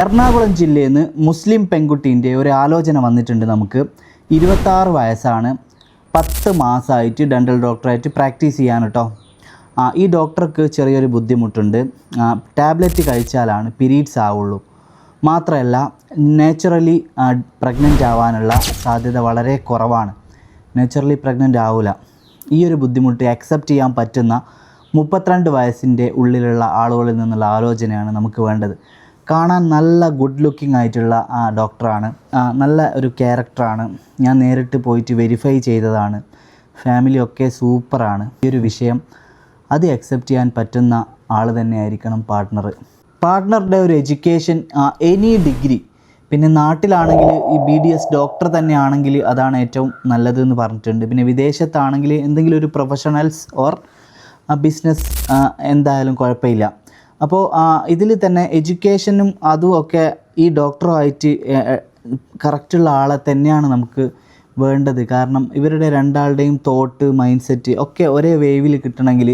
എറണാകുളം ജില്ലയിൽ നിന്ന് മുസ്ലിം പെൺകുട്ടീന്റെ ഒരു ആലോചന വന്നിട്ടുണ്ട് നമുക്ക്. ഇരുപത്താറ് വയസ്സാണ്. പത്ത് മാസമായിട്ട് ഡെന്റൽ ഡോക്ടറായിട്ട് പ്രാക്ടീസ് ചെയ്യാൻ കേട്ടോ ഈ ഡോക്ടർക്ക് ചെറിയൊരു ബുദ്ധിമുട്ടുണ്ട്. ടാബ്ലറ്റ് കഴിച്ചാലാണ് പിരീഡ്സ് ആവുള്ളൂ. മാത്രമല്ല നാച്ചുറലി പ്രഗ്നന്റ് ആവാനുള്ള സാധ്യത വളരെ കുറവാണ്. നാച്ചുറലി പ്രഗ്നന്റ് ആവില്ല ഈ ഒരു ബുദ്ധിമുട്ട് അക്സെപ്റ്റ് ചെയ്യാൻ പറ്റുന്ന മുപ്പത്തിരണ്ട് വയസ്സിന്റെ ഉള്ളിലുള്ള ആളുകളിൽ നിന്നുള്ള ആലോചനയാണ് നമുക്ക് വേണ്ടത്. കാണാൻ നല്ല ഗുഡ് ലുക്കിംഗ് ആയിട്ടുള്ള ആ ഡോക്ടറാണ് നല്ല ഒരു ക്യാരക്ടറാണ് ഞാൻ നേരിട്ട് പോയിട്ട് വെരിഫൈ ചെയ്തതാണ്. ഫാമിലി ഒക്കെ സൂപ്പറാണ് ഈ ഒരു വിഷയം അത് അക്സെപ്റ്റ് ചെയ്യാൻ പറ്റുന്ന ആൾ തന്നെ ആയിരിക്കണം പാർട്ട്ണർ പാർട്ട്ണറുടെ ഒരു എഡ്യൂക്കേഷൻ എനി ഡിഗ്രി പിന്നെ നാട്ടിലാണെങ്കിൽ ഈ ബി ഡി എസ് ഡോക്ടർ തന്നെയാണെങ്കിൽ അതാണ് ഏറ്റവും നല്ലതെന്ന് പറഞ്ഞിട്ടുണ്ട്. പിന്നെ വിദേശത്താണെങ്കിൽ എന്തെങ്കിലും ഒരു പ്രൊഫഷണൽസ് ഓർ ബിസിനസ് എന്തായാലും കുഴപ്പമില്ല. അപ്പോൾ ഇതിൽ തന്നെ എഡ്യൂക്കേഷനും അതും ഒക്കെ ഈ ഡോക്ടറുമായിട്ട് കറക്റ്റുള്ള ആളെ തന്നെയാണ് നമുക്ക് വേണ്ടത്. കാരണം ഇവരുടെ രണ്ടാളുടെയും തോട്ട് മൈൻഡ് സെറ്റ് ഒക്കെ ഒരേ വേവിൽ കിട്ടണമെങ്കിൽ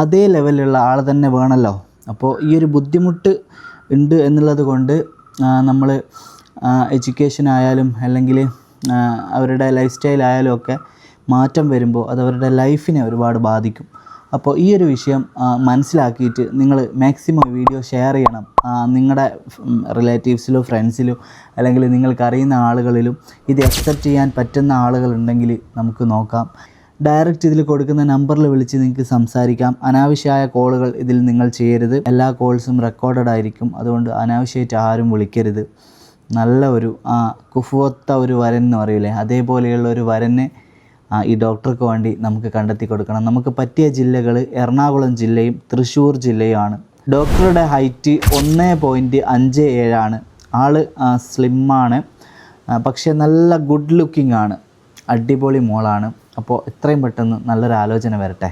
അതേ ലെവലിലുള്ള ആൾ തന്നെ വേണമല്ലോ അപ്പോൾ ഈ ഒരു ബുദ്ധിമുട്ട് ഉണ്ട് എന്നുള്ളത് കൊണ്ട് നമ്മൾ എഡ്യൂക്കേഷൻ ആയാലും അല്ലെങ്കിൽ അവരുടെ ലൈഫ് സ്റ്റൈൽ ആയാലും ഒക്കെ മാറ്റം വരുമ്പോൾ അത് അവരുടെ ലൈഫിനെ ഒരുപാട് ബാധിക്കും. അപ്പോൾ ഈ ഒരു വിഷയം മനസ്സിലാക്കിയിട്ട് നിങ്ങൾ മാക്സിമം വീഡിയോ ഷെയർ ചെയ്യണം. നിങ്ങളുടെ റിലേറ്റീവ്സിലോ ഫ്രണ്ട്സിലോ അല്ലെങ്കിൽ നിങ്ങൾക്ക് അറിയുന്ന ആളുകളിലും ഇത് അക്സെപ്റ്റ് ചെയ്യാൻ പറ്റുന്ന ആളുകളുണ്ടെങ്കിൽ നമുക്ക് നോക്കാം. ഡയറക്റ്റ് ഇതിൽ കൊടുക്കുന്ന നമ്പറിൽ വിളിച്ച് നിങ്ങൾക്ക് സംസാരിക്കാം. അനാവശ്യമായ കോളുകൾ ഇതിൽ നിങ്ങൾ ചെയ്യരുത്. എല്ലാ കോൾസും റെക്കോർഡഡ് ആയിരിക്കും. അതുകൊണ്ട് അനാവശ്യമായിട്ട് ആരും വിളിക്കരുത്. നല്ല ഒരു കുഫുവത്ത ഒരു വരൻ എന്ന് പറയില്ലേ അതേപോലെയുള്ള ഒരു വരനെ ഈ ഡോക്ടർക്ക് വേണ്ടി നമുക്ക് കണ്ടെത്തി കൊടുക്കണം. നമുക്ക് പറ്റിയ ജില്ലകൾ എറണാകുളം ജില്ലയും തൃശ്ശൂർ ജില്ലയുമാണ്. ഡോക്ടറുടെ ഹൈറ്റ് ഒന്ന് പോയിന്റ് അഞ്ച് ഏഴാണ് ആൾ സ്ലിമ്മാണ് പക്ഷേ നല്ല ഗുഡ് ലുക്കിംഗ് ആണ്. അടിപൊളി മോളാണ്. അപ്പോൾ എത്രയും പെട്ടെന്ന് നല്ലൊരു ആലോചന വരട്ടെ.